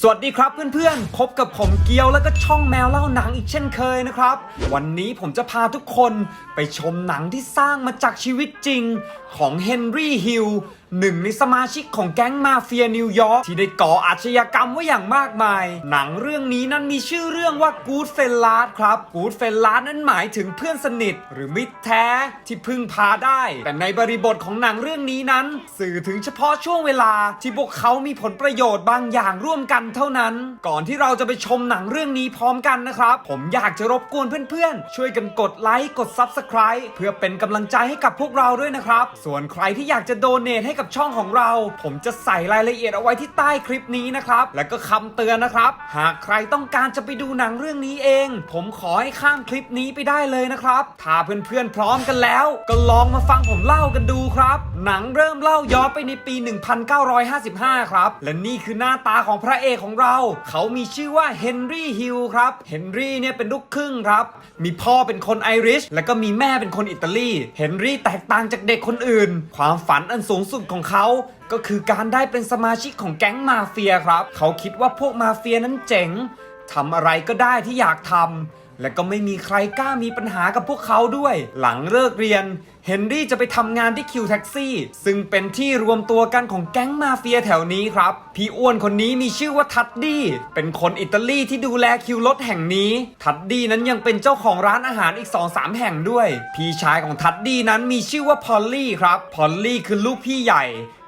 สวัสดีครับเพื่อนๆ พบกับผมเกียวแล้วก็ช่องแมวเล่าหนังอีกเช่นเคยนะครับ วันนี้ผมจะพาทุกคนไปชมหนังที่สร้างมาจากชีวิตจริงของเฮนรี่ฮิลหนึ่งในสมาชิกของแก๊งมาเฟียนิวยอร์กที่ได้ก่ออาชญากรรมไว้อย่างมากมาย หนังเรื่องนี้นั้นมีชื่อเรื่องว่า Good f e l l a s ครับ Good f e l l a s นั้นหมายถึงเพื่อนสนิท หรือมิตรแท้ที่พึ่งพาได้ แต่ในบริบทของหนังเรื่องนี้นั้น สื่อถึงเฉพาะช่วงเวลาที่พวกเขามีผลประโยชน์บางอย่างร่วมกันเท่านั้น ก่อนที่เราจะไปชมหนังเรื่องนี้พร้อมกันนะครับ ผมอยากจะรบกวนเพื่อนๆ ช่วยกันกดไลค์กด Subscribe เพื่อเป็นกำลังใจให้กับพวกเราด้วยนะครับ ส่วนใครที่อยากจะโดเนทให้กับช่องของเรา ผมจะใส่รายละเอียดเอาไว้ที่ใต้คลิปนี้นะครับ และก็คำเตือนนะครับ หากใครต้องการจะไปดูหนังเรื่องนี้เอง ผมขอให้ข้ามคลิปนี้ไปได้เลยนะครับ ถ้าเพื่อนๆพร้อมกันแล้ว ก็ลองมาฟังผมเล่ากันดูครับ หนังเริ่มเล่าย้อนไปในปี 1955 ครับ และนี่คือหน้าตาของพระเอกของเรา เขามีชื่อว่าเฮนรี่ฮิลครับ เฮนรี่เนี่ยเป็นลูกครึ่งครับ มีพ่อเป็นคนไอริช และก็มีแม่เป็นคนอิตาลี เฮนรี่แตกต่างจากเด็กคนอื่น ความฝันอันสูงสุดของเขา ก็คือการได้เป็นสมาชิกของแก๊งมาเฟียครับ เขาคิดว่าพวกมาเฟียนั้นเจ๋งทำอะไรก็ได้ที่อยากทำ และก็ไม่มีใครกล้ามีปัญหากับพวกเขาด้วย หลังเลิกเรียน เฮนรี่จะไปทำงานที่คิวแท็กซี่ ซึ่งเป็นที่รวมตัวกันของแก๊งมาเฟียแถวนี้ครับ พี่อ้วนคนนี้มีชื่อว่าทัดดี้ เป็นคนอิตาลีที่ดูแลคิวรถแห่งนี้ ทัดดี้นั้นยังเป็นเจ้าของร้านอาหารอีก 2-3แห่งด้วย พี่ชายของทัดดี้นั้นมีชื่อว่าพอลลี่ครับ พอลลี่คือลูกพี่ใหญ่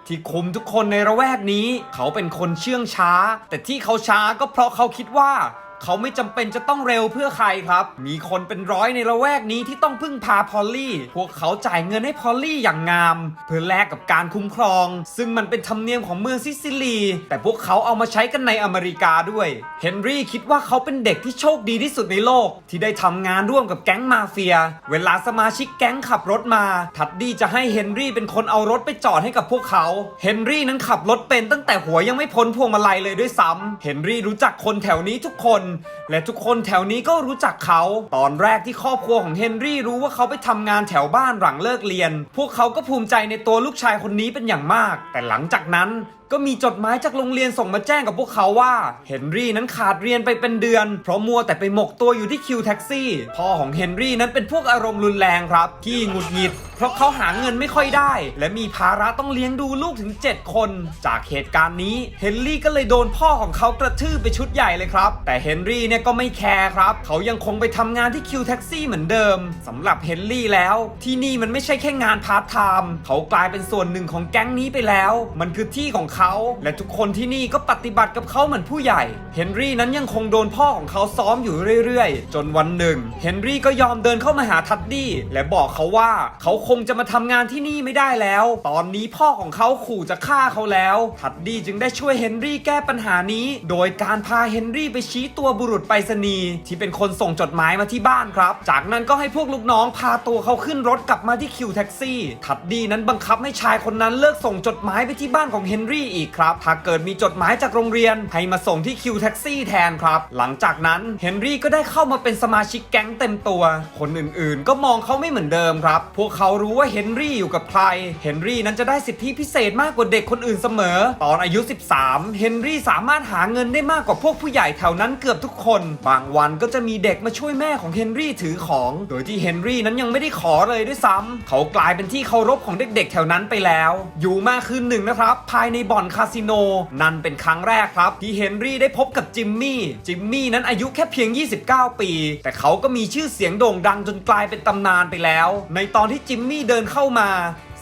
ที่คุมทุกคนในระแวกนี้ เขาเป็นคนเชื่องช้า แต่ที่เขาช้าก็เพราะเขาคิดว่า เขาไม่จำเป็นจะต้องเร็วเพื่อใครครับ มีคนเป็นร้อยในละแวกนี้ที่ต้องพึ่งพาพอลลี่ พวกเขาจ่ายเงินให้พอลลี่อย่างงาม เพื่อแลกกับการคุ้มครอง ซึ่งมันเป็นธรรมเนียมของเมืองซิซิลี แต่พวกเขาเอามาใช้กันในอเมริกาด้วย เฮนรี่คิดว่าเขาเป็นเด็กที่โชคดีที่สุดในโลก ที่ได้ทำงานร่วมกับแก๊งมาเฟีย เวลาสมาชิกแก๊งขับรถมา ทัดดี้จะให้เฮนรี่เป็นคนเอารถไปจอดให้กับพวกเขา เฮนรี่นั้นขับรถเป็นตั้งแต่หัวยังไม่พ้นพวงมาลัยเลยด้วยซ้ำเฮนรี่รู้จักคนแถวนี้ทุกคนและทุกคนแถวนี้ก็รู้จักเขา ตอนแรกที่ครอบครัวของเฮนรี่รู้ว่าเขาไปทำงานแถวบ้านหลังเลิกเรียน พวกเขาก็ภูมิใจในตัวลูกชายคนนี้เป็นอย่างมาก แต่หลังจากนั้น ก็มีจดหมายจากโรงเรียนส่งมาแจ้งกับพวกเขาว่า เฮนรี่นั้นขาดเรียนไปเป็นเดือน เพราะมัวแต่ไปหมกตัวอยู่ที่คิวแท็กซี่ พ่อของเฮนรี่นั้นเป็นพวกอารมณ์รุนแรงครับ ที่หงุดหงิด เพราะเขาหาเงินไม่ค่อยได้ และมีภาระต้องเลี้ยงดูลูกถึง 7 คน จากเหตุการณ์นี้เฮนรี่ก็เลยโดนพ่อของเขากระทืบไปชุดใหญ่เลยครับ แต่เฮนรี่เนี่ยก็ไม่แคร์ครับ เขายังคงไปทำงานที่คิวแท็กซี่เหมือนเดิมสำหรับเฮนรี่แล้ว ที่นี่มันไม่ใช่แค่งานพาร์ทไทม์เขากลายเป็นส่วนหนึ่งของแก๊งนี้ไปแล้ว มันคือที่ของเขาและทุกคนที่นี่ก็ปฏิบัติกับเขาเหมือนผู้ใหญ่ เฮนรี่นั้นยังคงโดนพ่อของเขาซ้อมอยู่เรื่อยๆ จนวันหนึ่ง เฮนรี่ก็ยอมเดินเข้ามาหาทัดดี้และบอกเขาว่าเขาคงจะมาทำงานที่นี่ไม่ได้แล้ว ตอนนี้พ่อของเขาขู่จะฆ่าเขาแล้ว ทัดดี้จึงได้ช่วยเฮนรี่แก้ปัญหานี้ โดยการพาเฮนรี่ไปชี้ตัวบุรุษไปรษณีย์ที่เป็นคนส่งจดหมายมาที่บ้านครับ จากนั้นก็ให้พวกลูกน้องพาตัวเขาขึ้นรถกลับมาที่คิวแท็กซี่ ทัดดี้นั้นบังคับให้ชายคนนั้นเลิกส่งจดหมายไปที่บ้านของเฮนรี่อีกครับถ้าเกิดมีจดหมายจากโรงเรียน ให้มาส่งที่คิวแท็กซี่แทนครับ หลังจากนั้นเฮนรี่ก็ได้เข้ามาเป็นสมาชิกแก๊งเต็มตัว คนอื่นๆ ก็มองเขาไม่เหมือนเดิมครับ พวกเขารู้ว่าเฮนรี่อยู่กับใคร เฮนรี่นั้นจะได้สิทธิพิเศษมากกว่าเด็กคนอื่นเสมอ ตอนอายุ 13 เฮนรี่สามารถหาเงินได้มากกว่าพวกผู้ใหญ่แถวนั้นเกือบทุกคน บางวันก็จะมีเด็กมาช่วยแม่ของเฮนรี่ถือของ โดยที่เฮนรี่นั้นยังไม่ได้ขอเลยด้วยซ้ำเขากลายเป็นที่เคารพของเด็กๆ แถวนั้นไปแล้ว อยู่มาคืนหนึ่งนะครับ ภายในบ่อนคาสิโน นั่นเป็นครั้งแรกครับ ที่เฮนรี่ได้พบกับจิมมี่จิมมี่นั้นอายุแค่เพียง 29 ปี แต่เขาก็มีชื่อเสียงโด่งดังจนกลายเป็นตำนานไปแล้ว ในตอนที่จิมมี่เดินเข้ามา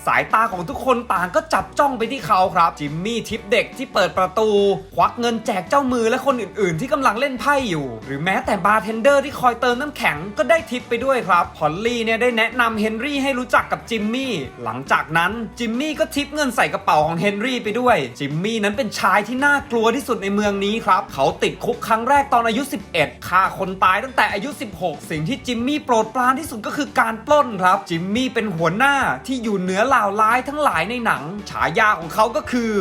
สายตาของทุกคนต่างก็จับจ้องไปที่เขาครับ จิมมี่ทิปเด็กที่เปิดประตู ควักเงินแจกเจ้ามือและคนอื่นๆ ที่กำลังเล่นไพ่อยู่ หรือแม้แต่บาร์เทนเดอร์ที่คอยเติมน้ำแข็งก็ได้ทิปไปด้วยครับพอลลี่เนี่ยได้แนะนำเฮนรี่ให้รู้จักกับจิมมี่หลังจากนั้นจิมมี่ก็ทิปเงินใส่กระเป๋าของเฮนรี่ไปด้วยจิมมี่นั้นเป็นชายที่น่ากลัวที่สุดในเมืองนี้ครับ เขาติดคุกครั้งแรกตอนอายุ 11ฆ่าคนตายตั้งแต่อายุ 16 สิ่งที่จิมมี่โปรดปรานที่สุดก็คือการปล้นครับจิมมี่เป็นหัวหน้าที่อยู่เหนือหล่าร้ายทั้งหลายในหนัง ฉายาของเขาก็คือ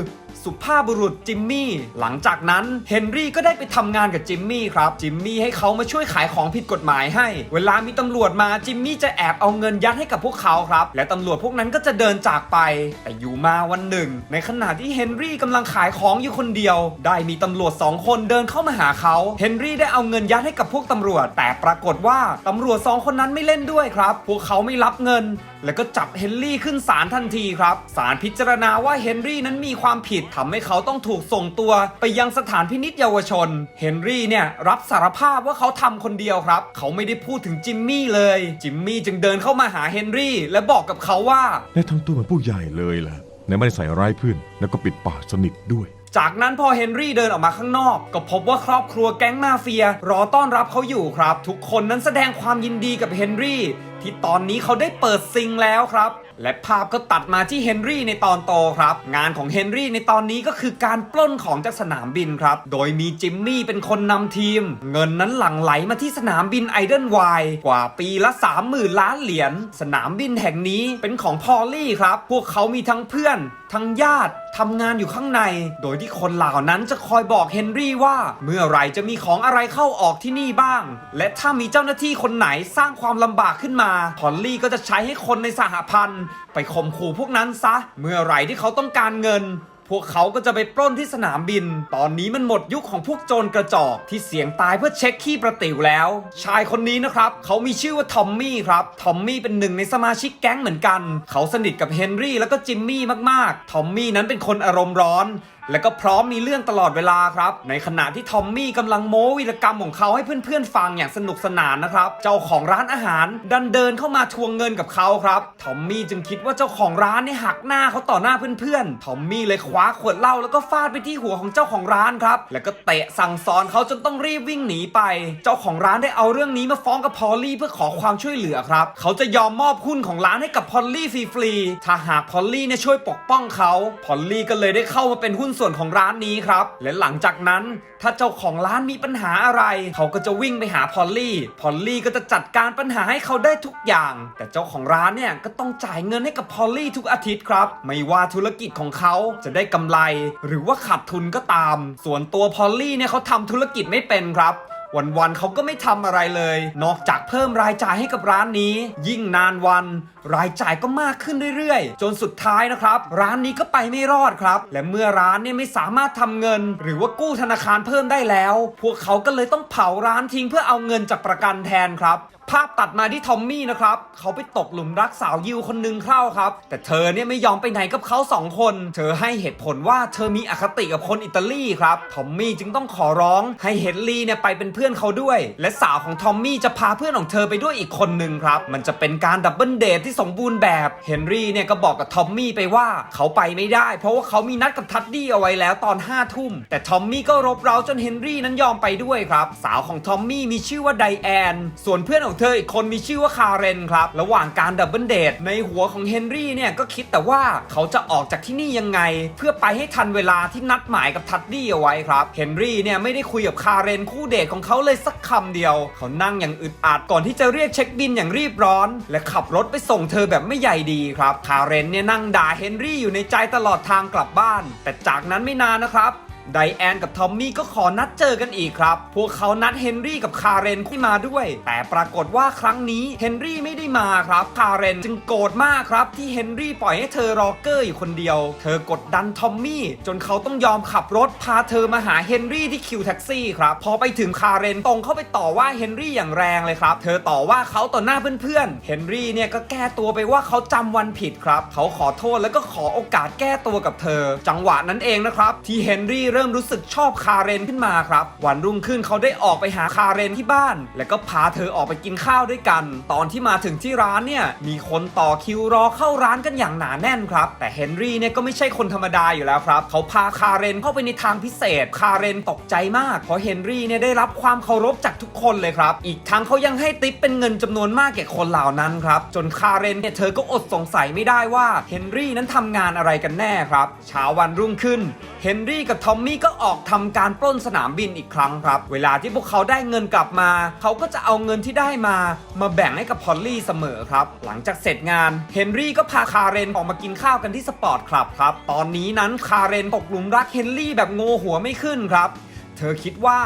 สุภาพบุรุษจิมมี่ หลังจากนั้นเฮนรี่ก็ได้ไปทำงานกับจิมมี่ครับ จิมมี่ให้เขามาช่วยขายของผิดกฎหมายให้ เวลามีตำรวจมาจิมมี่จะแอบเอาเงินยัดให้กับพวกเขาครับ และตำรวจพวกนั้นก็จะเดินจากไป แต่อยู่มาวันหนึ่ง ในขณะที่เฮนรี่กำลังขายของอยู่คนเดียว ได้มีตำรวจสองคนเดินเข้ามาหาเขา เฮนรี่ได้เอาเงินยัดให้กับพวกตำรวจ แต่ปรากฏว่าตำรวจสองคนนั้นไม่เล่นด้วยครับ พวกเขาไม่รับเงิน แล้วก็จับเฮนรี่ขึ้นศาลทันทีครับศาลพิจารณาว่าเฮนรี่นั้นมีความผิดทำให้เขาต้องถูกส่งตัว ไปยังสถานพินิจเยาวชน เฮนรี่เนี่ยรับสารภาพว่าเขาทำคนเดียวครับ เขาไม่ได้พูดถึงจิมมี่เลย จิมมี่จึงเดินเข้ามาหาเฮนรี่ และบอกกับเขาว่าและทำตัวเหมือนผู้ใหญ่เลยล่ะในไม่ได้ใส่ร้ายเพื่อนแล้วก็ปิดปากสนิทด้วยจากนั้นพอเฮนรี่เดินออกมาข้างนอก ก็พบว่าครอบครัวแก๊งมาเฟีย รอต้อนรับเขาอยู่ครับ ทุกคนนั้นแสดงความยินดีกับเฮนรี่ ที่ตอนนี้เขาได้เปิดซิงแล้วครับ และภาพก็ตัดมาที่เฮนรี่ในตอนโตครับ งานของเฮนรี่ในตอนนี้ก็คือการปล้นของจากสนามบินครับ โดยมีจิมมี่เป็นคนนำทีม เงินนั้นหลั่งไหลมาที่สนามบินไอเดนไวกว่าปีละ 30,000 ล้านเหรียญสนามบินแห่งนี้เป็นของพอลลี่ครับ พวกเขามีทั้งเพื่อน ทั้งญาติทำงานอยู่ข้างใน โดยที่คนเหล่านั้นจะคอยบอกเฮนรี่ว่า เมื่อไรจะมีของอะไรเข้าออกที่นี่บ้าง และถ้ามีเจ้าหน้าที่คนไหนสร้างความลำบากขึ้นมาพอลลี่ก็จะใช้ให้คนในสหพันธ์ไปข่มขู่พวกนั้นซะ เมื่อไหรที่เขาต้องการเงิน พวกเขาก็จะไปปล้นที่สนามบิน ตอนนี้มันหมดยุคของพวกโจรกระจอกที่เสี่ยงตายเพื่อเช็คขี้ประติวแล้ว ชายคนนี้นะครับ เขามีชื่อว่าทอมมี่ครับ ทอมมี่เป็นหนึ่งในสมาชิกแก๊งเหมือนกัน เขาสนิทกับเฮนรี่แล้วก็จิมมี่มากๆ ทอมมี่นั้นเป็นคนอารมณ์ร้อน และก็พร้อมมีเรื่องตลอดเวลาครับ ในขณะที่ทอมมี่กำลังโม้วีรกรรมของเขาให้เพื่อนๆฟังอย่างสนุกสนานนะครับ เจ้าของร้านอาหารดันเดินเข้ามาทวงเงินกับเขาครับ ทอมมี่จึงคิดว่าเจ้าของร้านเนี่ยหักหน้าเขาต่อหน้าเพื่อนๆ ทอมมี่เลยคว้าขวดเหล้าแล้วก็ฟาดไปที่หัวของเจ้าของร้านครับ แล้วก็เตะสั่งสอนเขาจนต้องรีบวิ่งหนีไป เจ้าของร้านได้เอาเรื่องนี้มาฟ้องกับพอลลี่เพื่อขอความช่วยเหลือครับ เขาจะยอมมอบหุ้นของร้านให้กับพอลลี่ฟรีๆ ถ้าหากพอลลี่เนี่ยช่วยปกป้องเขา พอลลี่ก็เลยได้เข้ามาเป็นหุ้นส่วนของร้านนี้ครับ และหลังจากนั้นถ้าเจ้าของร้านมีปัญหาอะไร เขาก็จะวิ่งไปหาพอลลี่พอลลี่ก็จะจัดการปัญหาให้เขาได้ทุกอย่าง แต่เจ้าของร้านเนี่ยก็ต้องจ่ายเงินให้กับพอลลี่ทุกอาทิตย์ครับ ไม่ว่าธุรกิจของเขาจะได้กำไร หรือว่าขาดทุนก็ตาม ส่วนตัวพอลลี่เนี่ยเขาทำธุรกิจไม่เป็นครับวันๆเขาก็ไม่ทำอะไรเลย นอกจากเพิ่มรายจ่ายให้กับร้านนี้ ยิ่งนานวัน รายจ่ายก็มากขึ้นเรื่อยๆ จนสุดท้ายนะครับ ร้านนี้ก็ไปไม่รอดครับ และเมื่อร้านเนี่ยไม่สามารถทำเงิน หรือว่ากู้ธนาคารเพิ่มได้แล้ว พวกเขาก็เลยต้องเผาร้านทิ้งเพื่อเอาเงินจากประกันแทนครับภาพตัดมาที่ทอมมี่นะครับ เขาไปตกหลุมรักสาวยิวคนหนึ่งเข้าครับ แต่เธอเนี่ยไม่ยอมไปไหนกับเขาสองคน เธอให้เหตุผลว่าเธอมีอคติกับคนอิตาลีครับ ทอมมี่จึงต้องขอร้องให้เฮนรี่เนี่ยไปเป็นเพื่อนเขาด้วย และสาวของทอมมี่จะพาเพื่อนของเธอไปด้วยอีกคนหนึ่งครับ มันจะเป็นการดับเบิลเดทที่สมบูรณ์แบบเฮนรี่เนี่ยก็บอกกับทอมมี่ไปว่าเขาไปไม่ได้ เพราะว่าเขามีนัดกับทัดดี้เอาไว้แล้วตอน5้าทุ่ม แต่ทอมมี่ก็รบเร้าจนเฮนรี่นั้นยอมไปด้วยครับ สาวของทอมมี่มีชื่อว่าไดแอน ส่วนเพื่อนของเธออีกคนมีชื่อว่าคาเรนครับ ระหว่างการดับเบิลเดทในหัวของเฮนรี่เนี่ยก็คิดแต่ว่าเขาจะออกจากที่นี่ยังไง เพื่อไปให้ทันเวลาที่นัดหมายกับทัดดี้เอาไว้ครับเฮนรี่เนี่ยไม่ได้คุยกับคาเรนคู่เดทของเขาเลยสักคำเดียว เขานั่งอย่างอึดอัดก่อนที่จะเรียกเช็คบินอย่างรีบร้อน และขับรถไปส่งเธอแบบไม่ใหญ่ดีครับคาเรนเนี่ยนั่งด่าเฮนรี่อยู่ในใจตลอดทางกลับบ้าน แต่จากนั้นไม่นานนะครับ ไดแอนกับทอมมี่ก็ขอนัดเจอกันอีกครับ พวกเขานัดเฮนรี่กับคาเรนที่มาด้วย แต่ปรากฏว่าครั้งนี้เฮนรี่ไม่ได้มาครับ คาเรนจึงโกรธมากครับที่เฮนรี่ปล่อยให้เธอรอเกอร์อยู่คนเดียว เธอกดดันทอมมี่จนเขาต้องยอมขับรถพาเธอมาหาเฮนรี่ที่คิวแท็กซี่ครับ พอไปถึงคาเรนตรงเข้าไปต่อว่าเฮนรี่อย่างแรงเลยครับ เธอต่อว่าเขาต่อหน้าเพื่อนๆ เฮนรี่เนี่ยก็แก้ตัวไปว่าเขาจำวันผิดครับ เขาขอโทษแล้วก็ขอโอกาสแก้ตัวกับเธอ จังหวะนั้นเองนะครับที่เฮนรี่เริ่มรู้สึกชอบคาเรนขึ้นมาครับ วันรุ่งขึ้นเขาได้ออกไปหาคาเรนที่บ้าน แล้วก็พาเธอออกไปกินข้าวด้วยกัน ตอนที่มาถึงที่ร้านเนี่ยมีคนต่อคิวรอเข้าร้านกันอย่างหนาแน่นครับ แต่เฮนรี่เนี่ยก็ไม่ใช่คนธรรมดาอยู่แล้วครับ เขาพาคาเรนเข้าไปในทางพิเศษ คาเรนตกใจมาก เพราะเฮนรี่เนี่ยได้รับความเคารพจากทุกคนเลยครับ อีกทั้งเขายังให้ติปเป็นเงินจำนวนมากแก่คนเหล่านั้นครับ จนคาเรนเนี่ยเธอก็อดสงสัยไม่ได้ว่าเฮนรี่นั้นทำงานอะไรกันแน่ครับเช้าวันรุ่งขึ้นเฮนรี่กับทอมมี่ก็ออกทำการปล้นสนามบินอีกครั้งครับ เวลาที่พวกเขาได้เงินกลับมา เขาก็จะเอาเงินที่ได้มา มาแบ่งให้กับพอลลี่เสมอครับ หลังจากเสร็จงานเฮนรี่ก็พาคาเรนออกมากินข้าวกันที่สปอร์ตคลับครับ ตอนนี้นั้นคาเรนตกหลุมรักเฮนรี่แบบโงหัวไม่ขึ้นครับ เธอคิดว่า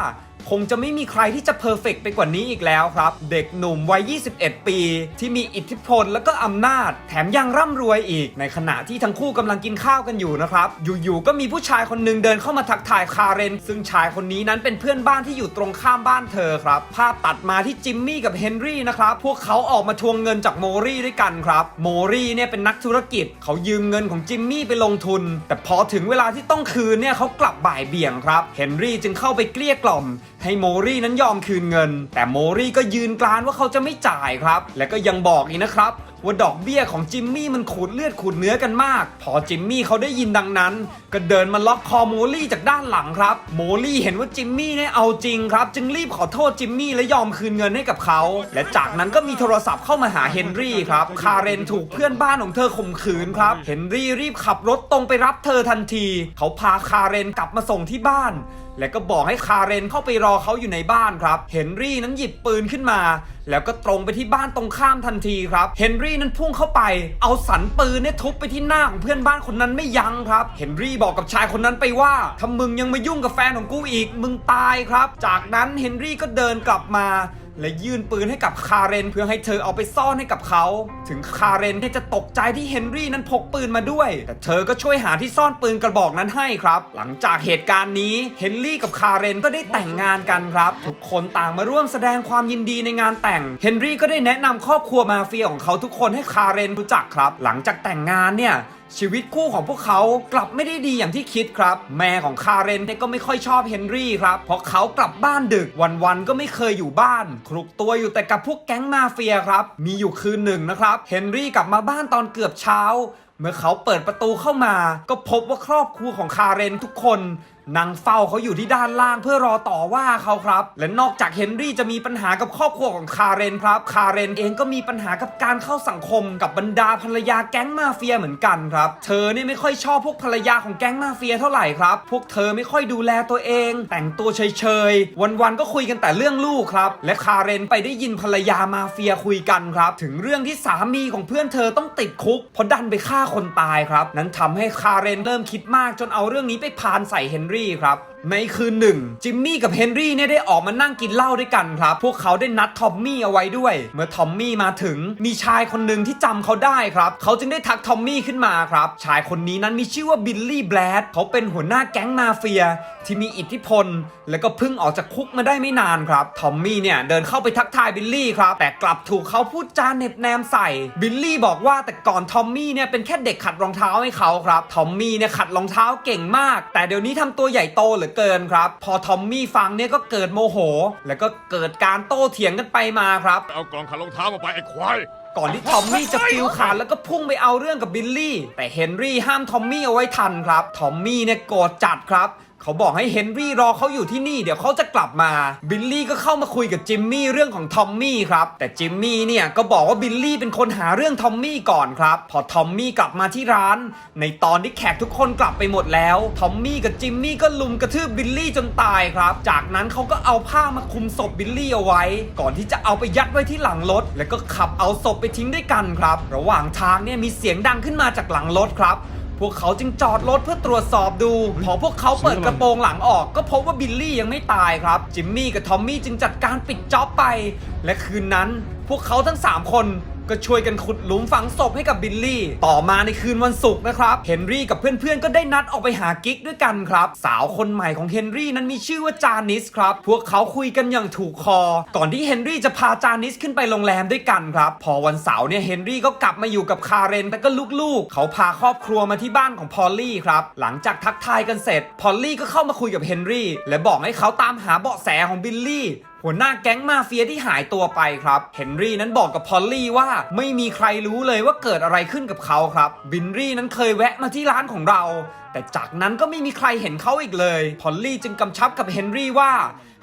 คงจะไม่มีใครที่จะเพอร์เฟกไปกว่านี้อีกแล้วครับ เด็กหนุ่มวัย 21 ปี ที่มีอิทธิพลและก็อำนาจ แถมยังร่ำรวยอีก ในขณะที่ทั้งคู่กำลังกินข้าวกันอยู่นะครับ อยู่ๆก็มีผู้ชายคนหนึ่งเดินเข้ามาทักทายคาเรน ซึ่งชายคนนี้นั้นเป็นเพื่อนบ้านที่อยู่ตรงข้ามบ้านเธอครับ ภาพตัดมาที่จิมมี่กับเฮนรี่นะครับ พวกเขาออกมาทวงเงินจากโมรี่ด้วยกันครับ โมรี่เนี่ยเป็นนักธุรกิจ เขายืมเงินของจิมมี่ไปลงทุน แต่พอถึงเวลาที่ต้องคืนเนี่ยเขากลับบ่ายเบี่ยงครับ เฮนรี่จึงเข้าไปเกลี้ยกล่อม ให้โมรี่นั้นยอมคืนเงิน แต่โมรี่ก็ยืนกรานว่าเขาจะไม่จ่ายครับ และก็ยังบอกอีกนะครับว่าดอกเบี้ยของจิมมี่มันขูดเลือดขูดเนื้อกันมาก พอจิมมี่เขาได้ยินดังนั้น ก็เดินมาล็อกคอโมลี่จากด้านหลังครับ โมลี่เห็นว่าจิมมี่เนี่ยเอาจริงครับ จึงรีบขอโทษจิมมี่และยอมคืนเงินให้กับเขา และจากนั้นก็มีโทรศัพท์เข้ามาหาเฮนรี่ครับ คาเรนถูกเพื่อนบ้านของเธอข่มขืนครับ เฮนรี่รีบขับรถตรงไปรับเธอทันที เขาพาคาเรนกลับมาส่งที่บ้าน และก็บอกให้คาเรนเข้าไปรอเขาอยู่ในบ้านครับ เฮนรี่นั้นหยิบปืนขึ้นมา แล้วก็ตรงไปที่บ้านตรงข้ามทันทีครับ เฮนรี่นั้นพุ่งเข้าไป เอาสันปืนเนี่ยทุบไปที่หน้าของเพื่อนบ้านคนนั้นไม่ยั้งครับ เฮนรี่บอกกับชายคนนั้นไปว่าถ้ามึงยังมายุ่งกับแฟนของกูอีก มึงตายครับ จากนั้นเฮนรี่ก็เดินกลับมา และยื่นปืนให้กับคาเรนเพื่อให้เธอเอาไปซ่อนให้กับเขา ถึงคาเรนเนี่จะตกใจที่เฮนรี่นั้นพกปืนมาด้วย แต่เธอก็ช่วยหาที่ซ่อนปืนกระบอกนั้นให้ครับ หลังจากเหตุการณ์นี้เฮนรี่กับคาเรนก็ได้แต่งงานกันครับ ทุกคนต่างมาร่วมแสดงความยินดีในงานแต่งเฮนรี่ก็ได้แนะนำครอบครัวมาเฟียของเขาทุกคนให้คาเรนรู้จักครับ หลังจากแต่งงานเนี่ย ชีวิตคู่ของพวกเขากลับไม่ได้ดีอย่างที่คิดครับ แม่ของคาเรนเนี่ยก็ไม่ค่อยชอบเฮนรี่ครับ เพราะเขากลับบ้านดึกวันๆก็ไม่เคยอยู่บ้าน คลุกตัวอยู่แต่กับพวกแก๊งมาเฟียครับ มีอยู่คืนหนึ่งนะครับเฮนรี่กลับมาบ้านตอนเกือบเช้า เมื่อเขาเปิดประตูเข้ามา ก็พบว่าครอบครัวของคาเรนทุกคนนั่งเฝ้าเขาอยู่ที่ด้านล่างเพื่อรอต่อว่าเขาครับ และนอกจากเฮนรี่จะมีปัญหากับครอบครัวของคาเรนครับ คาเรนเองก็มีปัญหากับการเข้าสังคมกับบรรดาภรรยาแก๊งมาเฟียเหมือนกันครับ เธอเนี่ยไม่ค่อยชอบพวกภรรยาของแก๊งมาเฟียเท่าไหร่ครับ พวกเธอไม่ค่อยดูแลตัวเอง แต่งตัวเฉยๆ วันๆก็คุยกันแต่เรื่องลูกครับ และคาเรนไปได้ยินภรรยามาเฟียคุยกันครับ ถึงเรื่องที่สามีของเพื่อนเธอต้องติดคุกเพราะดันไปฆ่าคนตายครับ นั้นทำให้คาเรนเริ่มคิดมากจนเอาเรื่องนี้ไปพานใส่เฮนรี่ครับ ในคืนหนึ่ง จิมมี่กับเฮนรี่เนี่ยได้ออกมานั่งกินเหล้าด้วยกันครับ พวกเขาได้นัดทอมมี่เอาไว้ด้วย เมื่อทอมมี่มาถึงมีชายคนหนึ่งที่จำเขาได้ครับ เขาจึงได้ทักทอมมี่ขึ้นมาครับ ชายคนนี้นั้นมีชื่อว่าบิลลี่แบลดเขาเป็นหัวหน้าแก๊งมาเฟีย ที่มีอิทธิพล แล้วก็เพิ่งออกจากคุกมาได้ไม่นานครับทอมมี่เนี่ยเดินเข้าไปทักทายบิลลี่ครับแต่กลับถูกเขาพูดจาเหน็บแนมใส่บิลลี่บอกว่าแต่ก่อนทอมมี่เนี่ยเป็นแค่เด็กขัดรองเท้าให้เขาครับทอมมี่เนี่ยขัดรองเท้าเก่งมาก แต่เดี๋ยวนี้ทำตัวใหญ่โตเหลือเกินครับ พอทอมมี่ฟังเนี่ยก็เกิดโมโห แล้วก็เกิดการโต้เถียงกันไปมาครับ เอากล่องขัดรองเท้ามาไปไอ้ควาย ก่อนที่ทอมมี่จะฟิลขาดแล้วก็พุ่งไปเอาเรื่องกับบิลลี่ แต่เฮนรี่ห้ามทอมมี่เอาไว้ทันครับ ทอมมี่เนี่ยโกรธจัดครับ เขาบอกให้เฮนรี่รอเขาอยู่ที่นี่เดี๋ยวเขาจะกลับมา บิลลี่ก็เข้ามาคุยกับจิมมี่เรื่องของทอมมี่ครับ แต่จิมมี่เนี่ยก็บอกว่าบิลลี่เป็นคนหาเรื่องทอมมี่ก่อนครับ พอทอมมี่กลับมาที่ร้าน ในตอนที่แขกทุกคนกลับไปหมดแล้ว ทอมมี่กับจิมมี่ก็ลุมกระทืบบิลลี่จนตายครับ จากนั้นเขาก็เอาผ้ามาคลุมศพบิลลี่เอาไว้ ก่อนที่จะเอาไปยัดไว้ที่หลังรถ แล้วก็ขับเอาศพไปทิ้งด้วยกันครับ ระหว่างทางเนี่ยมีเสียงดังขึ้นมาจากหลังรถครับ พวกเขาจึงจอดรถเพื่อตรวจสอบดู พอพวกเขาเปิดกระโปรงหลังออก ก็พบว่าบิลลี่ยังไม่ตายครับ จิมมี่กับทอมมี่จึงจัดการปิดจ็อบไป และคืนนั้น พวกเขาทั้ง 3 คน ก็ช่วยกันขุดหลุมฝังศพให้กับบิลลี่ ต่อมาในคืนวันศุกร์นะครับ เฮนรี่กับเพื่อนๆ ก็ได้นัดออกไปหากิ๊กด้วยกันครับ สาวคนใหม่ของเฮนรี่นั้นมีชื่อว่าจานิสครับ พวกเขาคุยกันอย่างถูกคอ ก่อนที่เฮนรี่จะพาจานิสขึ้นไปโรงแรมด้วยกันครับ พอวันเสาร์เนี่ยเฮนรี่ก็กลับมาอยู่กับคาเรนแต่ก็ลูกๆ เขาพาครอบครัวมาที่บ้านของพอลลี่ครับ หลังจากทักทายกันเสร็จ พอลลี่ก็เข้ามาคุยกับเฮนรี่และบอกให้เขาตามหาเบาะแสของบิลลี่หัวหน้าแก๊งมาเฟียที่หายตัวไปครับ เฮนรี่นั้นบอกกับพอลลี่ว่าไม่มีใครรู้เลยว่าเกิดอะไรขึ้นกับเขาครับ บินรี่นั้นเคยแวะมาที่ร้านของเรา แต่จากนั้นก็ไม่มีใครเห็นเขาอีกเลย พอลลี่จึงกำชับกับเฮนรี่ว่า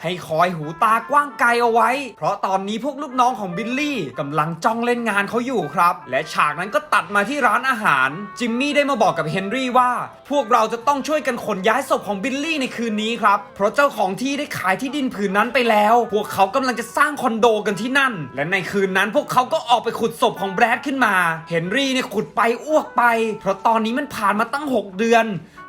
ให้คอยหูตากว้างไกลเอาไว้ เพราะตอนนี้พวกลูกน้องของบิลลี่กำลังจ้องเล่นงานเขาอยู่ครับ และฉากนั้นก็ตัดมาที่ร้านอาหาร จิมมี่ได้มาบอกกับเฮนรี่ว่า พวกเราจะต้องช่วยกันขนย้ายศพของบิลลี่ในคืนนี้ครับ เพราะเจ้าของที่ได้ขายที่ดินผืนนั้นไปแล้ว พวกเขากำลังจะสร้างคอนโดกันที่นั่น และในคืนนั้นพวกเขาก็ออกไปขุดศพของแบรดขึ้นมา เฮนรี่เนี่ยขุดไปอ้วกไป เพราะตอนนี้มันผ่านมาตั้ง 6 เดือน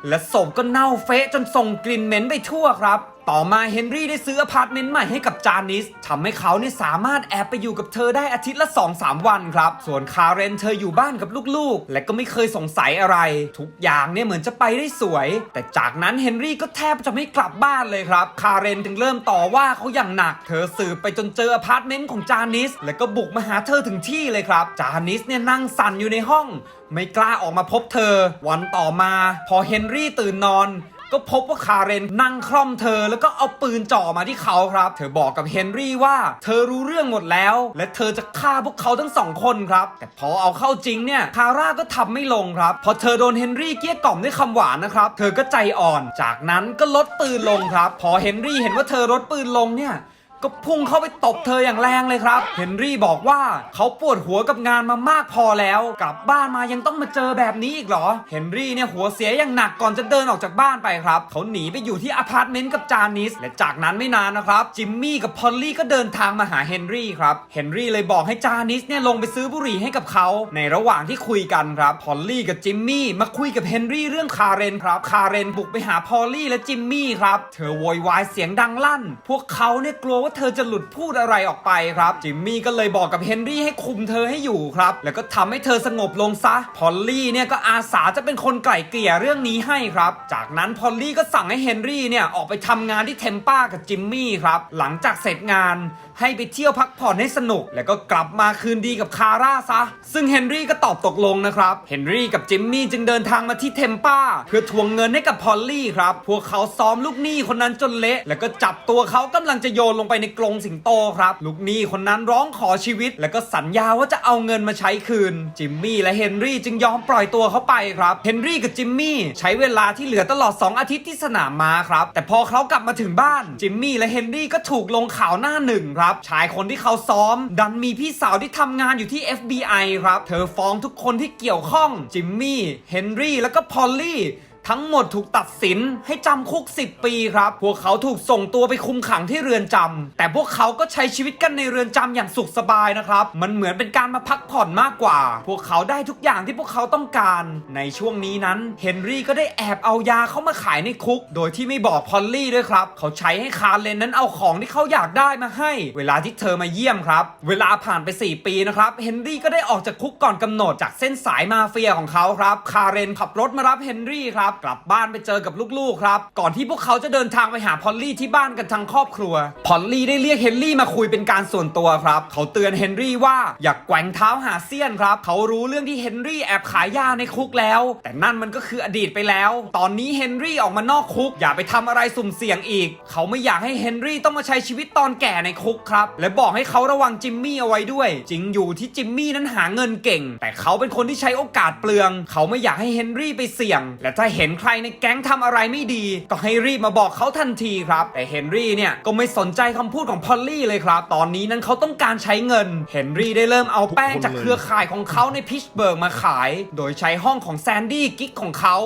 และศพก็เน่าเฟะจนส่งกลิ่นเหม็นไปทั่วครับ ต่อมาเฮนรี่ได้ซื้ออพาร์ตเมนต์ใหม่ให้กับจานิสทำให้เขาเนี่ยสามารถแอบไปอยู่กับเธอได้อาทิตย์ละ 2-3 วันครับ ส่วนคาเรนเธออยู่บ้านกับลูกๆ และก็ไม่เคยสงสัยอะไร ทุกอย่างเนี่ยเหมือนจะไปได้สวย แต่จากนั้นเฮนรี่ก็แทบจะไม่กลับบ้านเลยครับ คาเรนถึงเริ่มต่อว่าเขาอย่างหนัก เธอสืบไปจนเจออพาร์ตเมนต์ของจานิส และก็บุกมาหาเธอถึงที่เลยครับ จานิสเนี่ยนั่งสั่นอยู่ในห้อง ไม่กล้าออกมาพบเธอ วันต่อมา พอเฮนรี่ตื่นนอน ก็พบว่าคาเรนนั่งคล่อมเธอ แล้วก็เอาปืนจ่อมาที่เขาครับ เธอบอกกับเฮนรี่ว่า เธอรู้เรื่องหมดแล้ว และเธอจะฆ่าพวกเขาทั้งสองคนครับ แต่พอเอาเข้าจริงเนี่ยคาร่าก็ทำไม่ลงครับ พอเธอโดนเฮนรี่เกี้ยกล่อมด้วยคำหวานนะครับ เธอก็ใจอ่อน จากนั้นก็ลดปืนลงครับ พอเฮนรี่เห็นว่าเธอลดปืนลงเนี่ย ก็พุ่งเข้าไปตบเธออย่างแรงเลยครับ เฮนรี่บอกว่าเขาปวดหัวกับงานมามากพอแล้ว กลับบ้านมายังต้องมาเจอแบบนี้อีกเหรอ เฮนรี่เนี่ยหัวเสียอย่างหนักก่อนจะเดินออกจากบ้านไปครับ เขาหนีไปอยู่ที่อพาร์ตเมนต์กับจานิส และจากนั้นไม่นานนะครับ จิมมี่กับพอลลี่ก็เดินทางมาหาเฮนรี่ครับ เฮนรี่เลยบอกให้จานิสเนี่ยลงไปซื้อบุหรี่ให้กับเขา ในระหว่างที่คุยกันครับ พอลลี่กับจิมมี่มาคุยกับเฮนรี่เรื่องคาเรนครับ คาเรนบุกไปหาพอลลี่และจิมมี่ครับ เธอโวยวายเสียงดังลั่น พวกเขาเนี่ยกลัวว่าเธอจะหลุดพูดอะไรออกไปครับ จิมมี่ก็เลยบอกกับเฮนรี่ให้คุมเธอให้อยู่ครับ แล้วก็ทำให้เธอสงบลงซะ พอลลี่เนี่ยก็อาสาจะเป็นคนไกล่เกลี่ยเรื่องนี้ให้ครับ จากนั้นพอลลี่ก็สั่งให้เฮนรี่เนี่ยออกไปทำงานที่เทมป้ากับจิมมี่ครับ หลังจากเสร็จงาน ให้ไปเที่ยวพักผ่อนให้สนุก แล้วก็กลับมาคืนดีกับคาร่าซะ ซึ่งเฮนรี่ก็ตอบตกลงนะครับ เฮนรี่กับจิมมี่จึงเดินทางมาที่เทมป้า เพื่อทวงเงินให้กับพอลลี่ครับ พวกเขาซ้อมลูกหนี้คนนั้นจนเละ แล้วก็จับตัวเขากำลังจะโยนลงไปในกรงสิงโตครับ ลูกหนี้คนนั้นร้องขอชีวิต แล้วก็สัญญาว่าจะเอาเงินมาใช้คืน จิมมี่และเฮนรี่จึงยอมปล่อยตัวเขาไปครับ เฮนรี่กับจิมมี่ใช้เวลาที่เหลือตลอด 2 อาทิตย์ที่สนามม้าครับ แต่พอเขากลับมาถึงบ้าน จิมมี่และเฮนรี่ก็ถูกลงข่าวหน้าหนึ่งครับชายคนที่เขาซ้อม ดันมีพี่สาวที่ทำงานอยู่ที่ FBI ครับ เธอฟ้องทุกคนที่เกี่ยวข้อง จิมมี่ เฮนรี่ แล้วก็พอลลี่ ทั้งหมดถูกตัดสินให้จำคุก 10 ปีครับ พวกเขาถูกส่งตัวไปคุมขังที่เรือนจำแต่พวกเขาก็ใช้ชีวิตกันในเรือนจำอย่างสุขสบายนะครับ มันเหมือนเป็นการมาพักผ่อนมากกว่า พวกเขาได้ทุกอย่างที่พวกเขาต้องการ ในช่วงนี้นั้นเฮนรี่ก็ได้แอบเอายาเข้ามาขายในคุก โดยที่ไม่บอกพอลลี่ด้วยครับ เขาใช้ให้คาร์เลนนั้นเอาของที่เขาอยากได้มาให้ เวลาที่เธอมาเยี่ยมครับ เวลาผ่านไป 4 ปีนะครับเฮนรี่ก็ได้ออกจากคุกก่อนกำหนดจากเส้นสายมาเฟียของเขาครับ คาร์เรนขับรถมารับเฮนรี่ครับกลับบ้านไปเจอกับลูกๆครับ ก่อนที่พวกเขาจะเดินทางไปหาพอลลี่ที่บ้านกันทั้งครอบครัว พอลลี่ได้เรียกเฮนรี่มาคุยเป็นการส่วนตัวครับ เขาเตือนเฮนรี่ว่าอย่ากแกว่งเท้าหาเสี้ยนครับ เขารู้เรื่องที่เฮนรี่แอบขายยาในคุกแล้ว แต่นั่นมันก็คืออดีตไปแล้ว ตอนนี้เฮนรี่ออกมานอกคุก อย่าไปทำอะไรสุ่มเสี่ยงอีก เขาไม่อยากให้เฮนรี่ต้องมาใช้ชีวิตตอนแก่ในคุกครับ และบอกให้เขาระวังจิมมี่เอาไว้ด้วย จริงอยู่ที่จิมมี่นั้นหาเงินเก่ง แต่เขาเป็นคนที่ใช้โอกาสเปลือง เขาไม่อยากให้เฮนรี่ไปเสี่ยง และถ้าเเห็นใครในแก๊งทำอะไรไม่ดี ก็ให้รีบมาบอกเขาทันทีครับ แต่เฮนรี่เนี่ยก็ไม่สนใจคำพูดของพอลลี่เลยครับ ตอนนี้นั้นเขาต้องการใช้เงิน เฮนรี่ได้เริ่มเอาแป้งจากเครือข่ายของเขาในพิชเบิร์กมาขาย โดยใช้ห้องของแซนดี้กิ๊กของเขา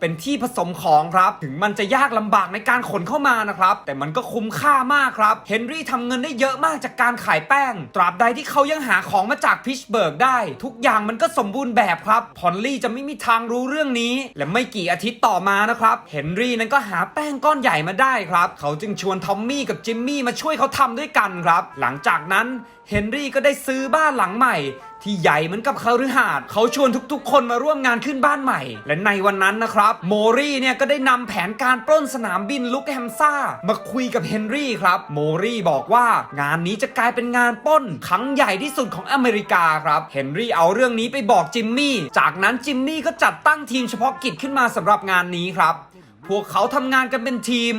เป็นที่ผสมของครับ ถึงมันจะยากลำบากในการขนเข้ามานะครับ แต่มันก็คุ้มค่ามากครับ เฮนรี่ทำเงินได้เยอะมากจากการขายแป้ง ตราบใดที่เขายังหาของมาจากพิชเบิร์กได้ ทุกอย่างมันก็สมบูรณ์แบบครับ พอลลี่จะไม่มีทางรู้เรื่องนี้ และไม่กี่อาทิตย์ต่อมานะครับ เฮนรี่นั้นก็หาแป้งก้อนใหญ่มาได้ครับ เขาจึงชวนทอมมี่กับจิมมี่มาช่วยเขาทำด้วยกันครับ หลังจากนั้น เฮนรี่ก็ได้ซื้อบ้านหลังใหม่ ที่ใหญ่เหมือนกับคฤหาสน์เขาชวนทุกๆ คนมาร่วมงานขึ้นบ้านใหม่ และในวันนั้นนะครับโมรี่เนี่ยก็ได้นำแผนการปล้นสนามบินลุกแฮมซ่ามาคุยกับเฮนรี่ครับโมรี่บอกว่างานนี้จะกลายเป็นงานปล้นครั้งใหญ่ที่สุดของอเมริกาครับเฮนรี่เอาเรื่องนี้ไปบอกจิมมี่จากนั้นจิมมี่ก็จัดตั้งทีมเฉพาะกิจขึ้นมาสำหรับงานนี้ครับ พวกเขาทำงานกันเป็นทีม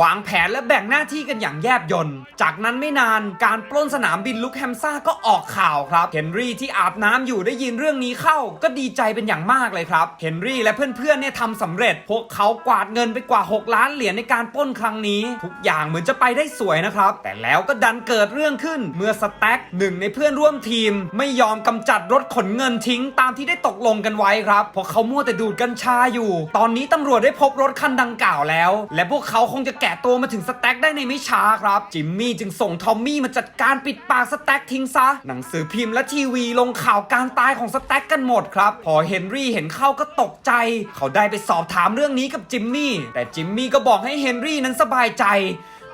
วางแผนและแบ่งหน้าที่กันอย่างแยบยลจากนั้นไม่นานการปล้นสนามบินลุกแฮมซ่าก็ออกข่าวครับ เฮนรี่ที่อาบน้ำอยู่ได้ยินเรื่องนี้เข้า ก็ดีใจเป็นอย่างมากเลยครับ เฮนรี่และเพื่อนๆเนี่ยทำสำเร็จ พวกเขากวาดเงินไปกว่า 6 ล้านเหรียญในการปล้นครั้งนี้ ทุกอย่างเหมือนจะไปได้สวยนะครับ แต่แล้วก็ดันเกิดเรื่องขึ้นเมื่อสแต็กหนึ่งในเพื่อนร่วมทีม ไม่ยอมกำจัดรถขนเงินทิ้งตามที่ได้ตกลงกันไว้ครับเพราะเขามัวแต่ดูดกัญชาอยู่ ตอนนี้ตำรวจได้พบรถคันดังกล่าวแล้ว และพวกเขาคงจะแก่ตัวมาถึงสแต็กได้ในไม่ช้าครับ จิมมี่จึงส่งทอมมี่มาจัดการปิดปากสแต็กทิ้งซะ หนังสือพิมพ์และทีวีลงข่าวการตายของสแต็กกันหมดครับ พอเฮนรี่เห็นเข้าก็ตกใจ เขาได้ไปสอบถามเรื่องนี้กับจิมมี่ แต่จิมมี่ก็บอกให้เฮนรี่นั้นสบายใจ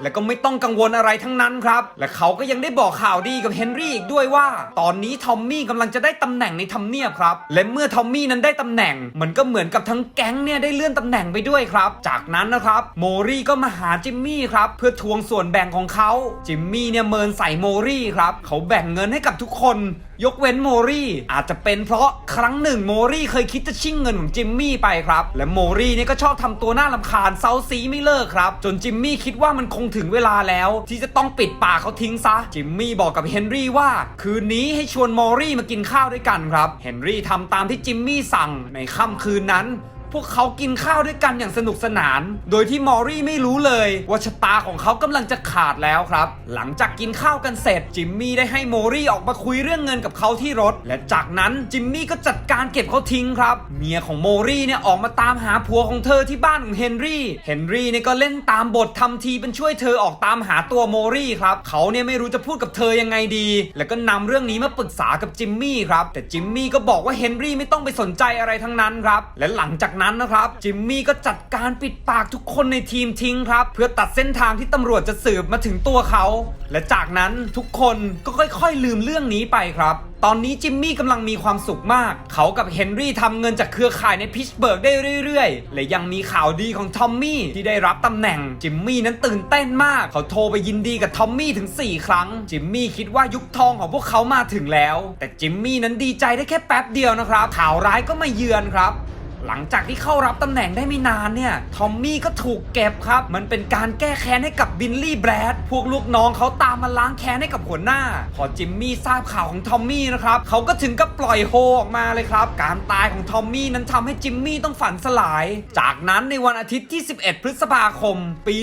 และก็ไม่ต้องกังวลอะไรทั้งนั้นครับ และเขาก็ยังได้บอกข่าวดีกับเฮนรี่อีกด้วยว่า ตอนนี้ทอมมี่กำลังจะได้ตำแหน่งในทำเนียบครับ และเมื่อทอมมี่นั้นได้ตำแหน่ง มันก็เหมือนกับทั้งแก๊งเนี่ยได้เลื่อนตำแหน่งไปด้วยครับ จากนั้นนะครับโมรี่ก็มาหาจิมมี่ครับเพื่อทวงส่วนแบ่งของเขาจิมมี่เนี่ยเมินใส่โมรี่ครับเขาแบ่งเงินให้กับทุกคน ยกเว้นโมรี่อาจจะเป็นเพราะครั้งหนึ่งโมรี่เคยคิดจะชิ่งเงินของจิมมี่ไปครับ และโมรี่เนี่ยก็ชอบทำตัวน่าลำคาญเซาซีไม่เลิกครับ จนจิมมี่คิดว่ามันคงถึงเวลาแล้ว ที่จะต้องปิดปากเขาทิ้งซะ จิมมี่บอกกับเฮนรี่ว่า คืนนี้ให้ชวนโมรี่มากินข้าวด้วยกันครับ เฮนรี่ทำตามที่จิมมี่สั่งในค่ำคืนนั้น พวกเขากินข้าวด้วยกันอย่างสนุกสนาน โดยที่มอรี่ไม่รู้เลยว่าชะตาของเขากำลังจะขาดแล้วครับ หลังจากกินข้าวกันเสร็จ จิมมี่ได้ให้โมรี่ออกมาคุยเรื่องเงินกับเขาที่รถ และจากนั้นจิมมี่ก็จัดการเก็บเขาทิ้งครับ เมียของโมรี่เนี่ยออกมาตามหาผัวของเธอที่บ้านของเฮนรี่ เฮนรี่เนี่ยก็เล่นตามบททำทีเป็นช่วยเธอออกตามหาตัวโมรี่ครับ เขาเนี่ยไม่รู้จะพูดกับเธอยังไงดี แล้วก็นำเรื่องนี้มาปรึกษากับจิมมี่ครับ แต่จิมมี่ก็บอกว่าเฮนรี่ไม่ต้องไปสนใจอะไรทั้งนั้นครับ และหลังจากนั้นนะครับจิมมี่ก็จัดการปิดปากทุกคนในทีมทิ้งครับ เพื่อตัดเส้นทางที่ตำรวจจะสืบมาถึงตัวเขา และจากนั้นทุกคนก็ค่อยๆ ลืมเรื่องนี้ไปครับตอนนี้จิมมี่กำลังมีความสุขมาก เขากับเฮนรี่ทำเงินจากเครือข่ายในพิชเบิร์กได้เรื่อยๆ และยังมีข่าวดีของทอมมี่ที่ได้รับตำแหน่ง จิมมี่นั้นตื่นเต้นมาก เขาโทรไปยินดีกับทอมมี่ถึง 4 ครั้ง จิมมี่คิดว่ายุคทองของพวกเขามาถึงแล้ว แต่จิมมี่นั้นดีใจได้แค่แป๊บเดียวนะครับ ข่าวร้ายก็มาเยือนครับ หลังจากที่เข้ารับตำแหน่งได้ไม่นานเนี่ย ทอมมี่ก็ถูกเก็บครับ มันเป็นการแก้แค้นให้กับบิลลี่แบรด พวกลูกน้องเขาตามมาล้างแค้นให้กับหัวหน้า พอจิมมี่ทราบข่าวของทอมมี่นะครับเขาก็ถึงกับปล่อยโฮออกมาเลยครับ การตายของทอมมี่นั้นทำให้จิมมี่ต้องฝันสลาย จากนั้นในวันอาทิตย์ที่ 11 พฤษภาคม ปี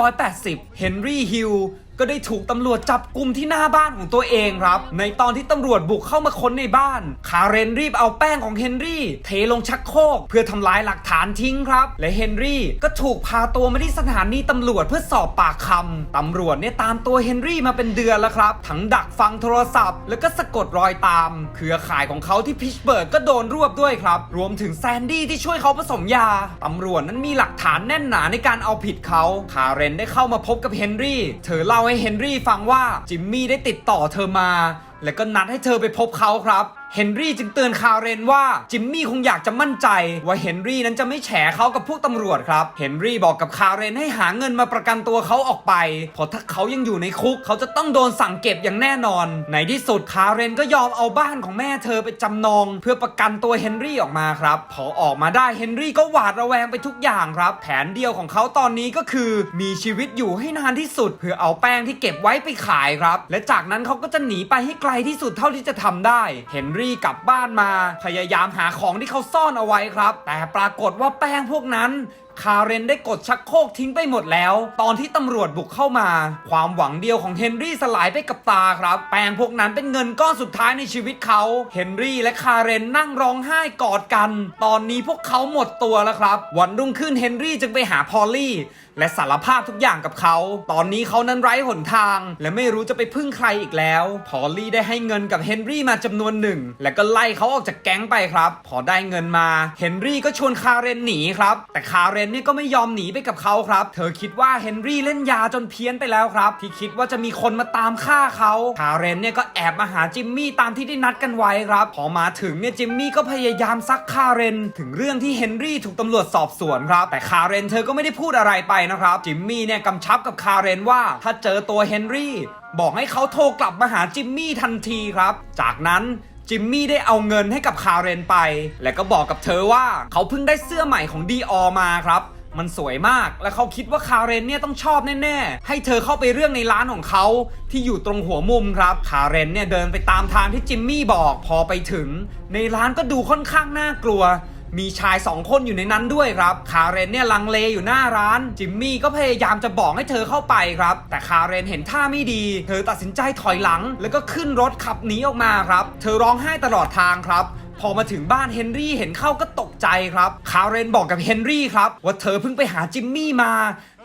1980 เฮนรี่ฮิล ก็ได้ถูกตำรวจจับกลุ่มที่หน้าบ้านของตัวเองครับ ในตอนที่ตำรวจบุกเข้ามาค้นในบ้าน คาเรนรีบเอาแป้งของเฮนรี่ เทลงชักโครกเพื่อทำลายหลักฐานทิ้งครับ และเฮนรี่ก็ถูกพาตัวมาที่สถานีตำรวจเพื่อสอบปากคำตำรวจเนี่ยตามตัวเฮนรี่มาเป็นเดือนแล้วครับ ทั้งดักฟังโทรศัพท์ แล้วก็สะกดรอยตาม เครือข่ายของเขาที่พิชเบิร์กก็โดนรวบด้วยครับ รวมถึงแซนดี้ที่ช่วยเขาผสมยาตำรวจนั้นมีหลักฐานแน่นหนาในการเอาผิดเขาคาเรนได้เข้ามาพบกับเฮนรี่ เธอเล่าให้เฮนรี่ฟังว่าจิมมี่ได้ติดต่อเธอมาแล้วก็นัดให้เธอไปพบเขาครับ เฮนรี่จึงเตือนคาเรนว่าจิมมี่คงอยากจะมั่นใจว่าเฮนรี่นั้นจะไม่แฉเขากับพวกตำรวจครับ เฮนรี่บอกกับคาเรนให้หาเงินมาประกันตัวเขาออกไป เพราะถ้าเขายังอยู่ในคุกเขาจะต้องโดนสั่งเก็บอย่างแน่นอน ในที่สุดคาเรนก็ยอมเอาบ้านของแม่เธอไปจำนอง เพื่อประกันตัวเฮนรี่ออกมาครับพอออกมาได้เฮนรี่ก็หวาดระแวงไปทุกอย่างครับ แผนเดียวของเขาตอนนี้ก็คือ มีชีวิตอยู่ให้นานที่สุด เพื่อเอาแป้งที่เก็บไว้ไปขายครับ และจากนั้นเขาก็จะหนีไปให้ไกลที่สุดเท่าที่จะทำได้ เฮนรี่กลับบ้านมา พยายามหาของที่เขาซ่อนเอาไว้ครับ แต่ปรากฏว่าแป้งพวกนั้นคาเรนได้กดชักโครกทิ้งไปหมดแล้ว ตอนที่ตำรวจบุกเข้ามา ความหวังเดียวของเฮนรี่สลายไปกับตาครับ แป้งพวกนั้นเป็นเงินก้อนสุดท้ายในชีวิตเขาเฮนรี่และคาเรนนั่งร้องไห้กอดกัน ตอนนี้พวกเขาหมดตัวแล้วครับ วันรุ่งขึ้นเฮนรี่จึงไปหาพอลลี่ และสารภาพทุกอย่างกับเขา ตอนนี้เขานั้นไร้หนทาง และไม่รู้จะไปพึ่งใครอีกแล้ว พอลลี่ได้ให้เงินกับเฮนรี่มาจำนวนหนึ่ง และก็ไล่เขาออกจากแก๊งไปครับ พอได้เงินมา เฮนรี่ก็ชวนคาเรนหนีครับ แต่คาเรนเนี่ยก็ไม่ยอมหนีไปกับเขาครับ เธอคิดว่าเฮนรี่เล่นยาจนเพี้ยนไปแล้วครับ ที่คิดว่าจะมีคนมาตามฆ่าเขาคาเรนเนี่ยก็แอบมาหาจิมมี่ตามที่ได้นัดกันไว้ครับ พอมาถึงเนี่ยจิมมี่ก็พยายามซักคาเรน ถึงเรื่องที่เฮนรี่ถูกตำรวจสอบสวนครับ แต่คาเรนเธอก็ไม่ได้พูดอะไรไปนะครับ จิมมี่เนี่ยกำชับกับคาเรนว่า ถ้าเจอตัวเฮนรี่ บอกให้เขาโทรกลับมาหาจิมมี่ทันทีครับ จากนั้นจิมมี่ได้เอาเงินให้กับคาเรนไป และก็บอกกับเธอว่าเขาเพิ่งได้เสื้อใหม่ของดีออมาครับมันสวยมาก และเขาคิดว่าคาเรนเนี่ยต้องชอบแน่ๆ ให้เธอเข้าไปเรื่องในร้านของเขาที่อยู่ตรงหัวมุมครับ คาเรนเนี่ยเดินไปตามทางที่จิมมี่บอก พอไปถึง ในร้านก็ดูค่อนข้างน่ากลัว มีชายสองคนอยู่ในนั้นด้วยครับ คาเรนเนี่ยลังเลอยู่หน้าร้าน จิมมี่ก็พยายามจะบอกให้เธอเข้าไปครับ แต่คาเรนเห็นท่าไม่ดี เธอตัดสินใจถอยหลัง แล้วก็ขึ้นรถขับหนีออกมาครับ เธอร้องไห้ตลอดทางครับ พอมาถึงบ้านเฮนรี่เห็นเข้าก็ตกใจครับ คาเรนบอกกับเฮนรี่ครับ ว่าเธอเพิ่งไปหาจิมมี่มา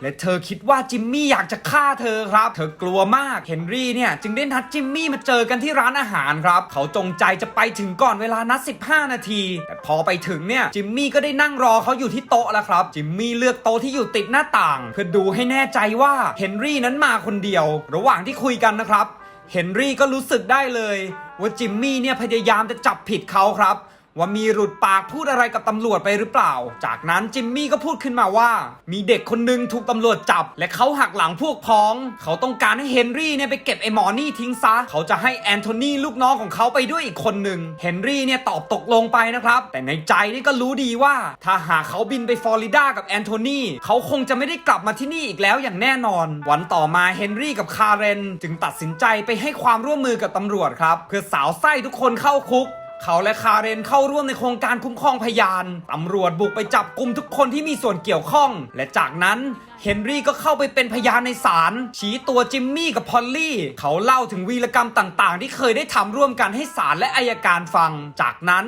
และเธอคิดว่าจิมมี่อยากจะฆ่าเธอครับ เธอกลัวมากเฮนรี่เนี่ยจึงได้นัดจิมมี่มาเจอกันที่ร้านอาหารครับ เขาจงใจจะไปถึงก่อนเวลานัด 15 นาที แต่พอไปถึงเนี่ยจิมมี่ก็ได้นั่งรอเขาอยู่ที่โต๊ะแล้วครับ จิมมี่เลือกโต๊ะที่อยู่ติดหน้าต่าง เพื่อดูให้แน่ใจว่าเฮนรี่นั้นมาคนเดียว ระหว่างที่คุยกันนะครับ เฮนรี่ก็รู้สึกได้เลยว่าจิมมี่เนี่ยพยายามจะจับผิดเขาครับ ว่ามีหลุดปากพูดอะไรกับตำรวจไปหรือเปล่า จากนั้นจิมมี่ก็พูดขึ้นมาว่า มีเด็กคนหนึ่งถูกตำรวจจับ และเขาหักหลังพวกพ้อง เขาต้องการให้เฮนรี่เนี่ยไปเก็บไอ้หมอนี่ทิ้งซะ เขาจะให้แอนโทนีลูกน้องของเขาไปด้วยอีกคนหนึ่งเฮนรี่เนี่ยตอบตกลงไปนะครับ แต่ในใจนี่ก็รู้ดีว่า ถ้าหากเขาบินไปฟลอริดากับแอนโทนีเขาคงจะไม่ได้กลับมาที่นี่อีกแล้วอย่างแน่นอน วันต่อมาเฮนรี่กับคาเรนจึงตัดสินใจไปให้ความร่วมมือกับตำรวจครับเพื่อสาวไส้ทุกคนเข้าคุก เขาและคาเรนเข้าร่วมในโครงการคุ้มครองพยานตำรวจบุกไปจับกลุ่มทุกคนที่มีส่วนเกี่ยวข้อง และจากนั้นเฮนรี่ก็เข้าไปเป็นพยานในศาลชี้ตัวจิมมี่กับพอลลี่ เขาเล่าถึงวีรกรรมต่างๆ ที่เคยได้ทำร่วมกันให้ศาลและอายการฟัง จากนั้น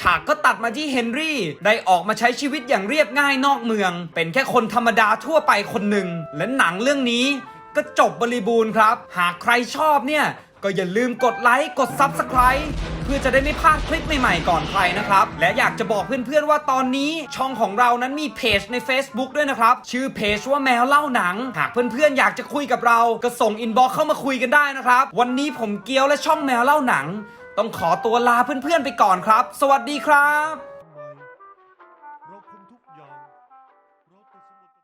ฉากก็ตัดมาที่เฮนรี่ ได้ออกมาใช้ชีวิตอย่างเรียบง่ายนอกเมือง เป็นแค่คนธรรมดาทั่วไปคนหนึ่ง และหนังเรื่องนี้ก็จบบริบูรณ์ครับ หากใครชอบเนี่ย ก็อย่าลืมกดไลค์กด Subscribe เพื่อจะได้ไม่พลาดคลิปใหม่ๆก่อนใครนะครับ และอยากจะบอกเพื่อนๆว่าตอนนี้ช่องของเรานั้นมีเพจใน Facebook ด้วยนะครับ ชื่อเพจว่าแมวเล่าหนัง หากเพื่อนๆอยากจะคุยกับเรา ก็ส่งอินบ็อกเข้ามาคุยกันได้นะครับ วันนี้ผมเกียวและช่องแมวเล่าหนัง ต้องขอตัวลาเพื่อนๆไปก่อนครับ สวัสดีครับ